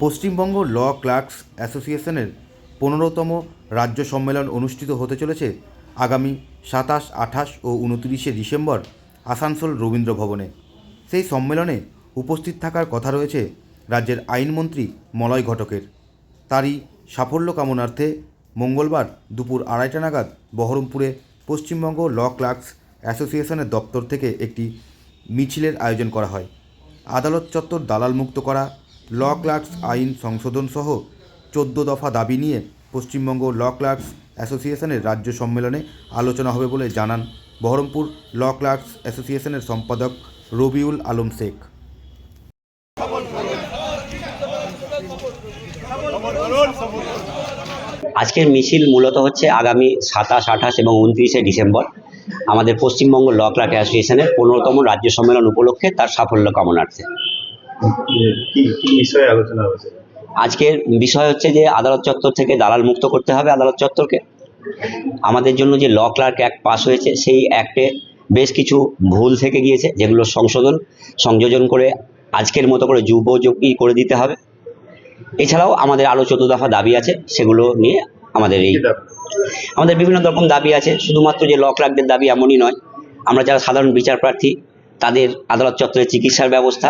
পশ্চিমবঙ্গ ল clerks অ্যাসোসিয়েশনের পনেরোতম রাজ্য সম্মেলন অনুষ্ঠিত হতে চলেছে আগামী সাতাশ, আঠাশ ও উনতিরিশে ডিসেম্বর আসানসোল রবীন্দ্র ভবনে। সেই সম্মেলনে উপস্থিত থাকার কথা রয়েছে রাজ্যের আইনমন্ত্রী মলয় ঘটকের। তারই সাফল্য কামনার্থে মঙ্গলবার দুপুর আড়াইটা নাগাদ বহরমপুরে পশ্চিমবঙ্গ ল ক্লার্কস অ্যাসোসিয়েশনের দপ্তর থেকে একটি মিছিলের আয়োজন করা হয়। আদালত চত্বর দালাল মুক্ত করা ল ক্লার্কস আইন সংশোধন সহ চোদ্দ দফা দাবি নিয়ে পশ্চিমবঙ্গ ল ক্লার্কস অ্যাসোসিয়েশনের রাজ্য সম্মেলনে আলোচনা হবে বলে জানান বহরমপুর ল ক্লার্কস অ্যাসোসিয়েশনের সম্পাদক রবিউল আলম শেখ। আজকের মিছিল মূলত হচ্ছে আগামী সাতাশ, আঠাশ এবং উনত্রিশে ডিসেম্বর আমাদের পশ্চিমবঙ্গ ল ক্লার্ক অ্যাসোসিয়েশনের পনেরোতম রাজ্য সম্মেলন উপলক্ষে তার সাফল্য কামনার্থে। কি বিষয়ে আলোচনা হয়েছে? আজকের বিষয় হচ্ছে যে আদালত চত্বর থেকে দালাল মুক্ত করতে হবে আদালত চত্বরকে। আমাদের জন্য যে ল ক্লার্ক অ্যাক্ট পাস হয়েছে সেই অ্যাক্টে বেশ কিছু ভুল থেকে গিয়েছে যেগুলো সংশোধন সংযোজন করে আজকের মতো করে যুবোযোগী করে দিতে হবে। এছাড়াও আমাদের আরও চোদ্দ দফা দাবি আছে সেগুলো নিয়ে আমাদের এই আমাদের বিভিন্ন রকম দাবি আছে শুধুমাত্র যে ল ক্লার্কদের দাবি এমনই নয়। আমরা যারা সাধারণ বিচার প্রার্থী তাদের আদালত চত্বরে চিকিৎসার ব্যবস্থা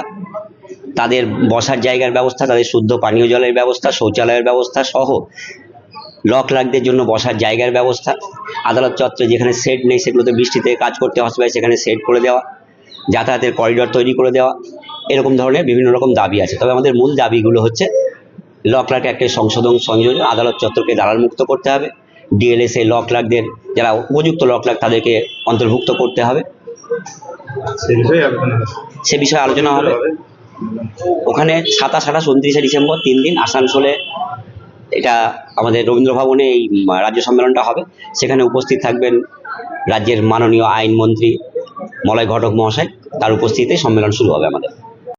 তাদের বসার জায়গার ব্যবস্থা তাদের শুদ্ধ পানীয় জলের ব্যবস্থা শৌচালয়ের ব্যবস্থা সহ ল ক্লার্কদের জন্য বসার জায়গার ব্যবস্থা। আদালত চত্বরে যেখানে সেট নেই সেগুলোতে বৃষ্টিতে কাজ করতে অসুবিধা সেখানে সেট করে দেওয়া যাতায়াতের করিডর তৈরি করে দেওয়া এরকম ধরনের বিভিন্ন রকম দাবি আছে। তবে আমাদের মূল দাবিগুলো হচ্ছে ল ক্লার্ক অ্যাক্টের সংশোধন সংযোজন আদালত চত্বরকে দালাল মুক্ত করতে হবে। ডিএলএসএ ল ক্লার্কদের যারা উপযুক্ত ল ক্লার্ক তাদেরকে অন্তর্ভুক্ত করতে হবে। সে বিষয়ে আলোচনা হবে। ওখানে সাতাশ, আঠাশ, উনত্রিশে ডিসেম্বর তিন দিন আসানসোলে এটা আমাদের রবীন্দ্র ভবনে এই রাজ্য সম্মেলনটা হবে। সেখানে উপস্থিত থাকবেন রাজ্যের মাননীয় আইনমন্ত্রী মলয় ঘটক মহাশয়। তার উপস্থিতিতে সম্মেলন শুরু হবে আমাদের।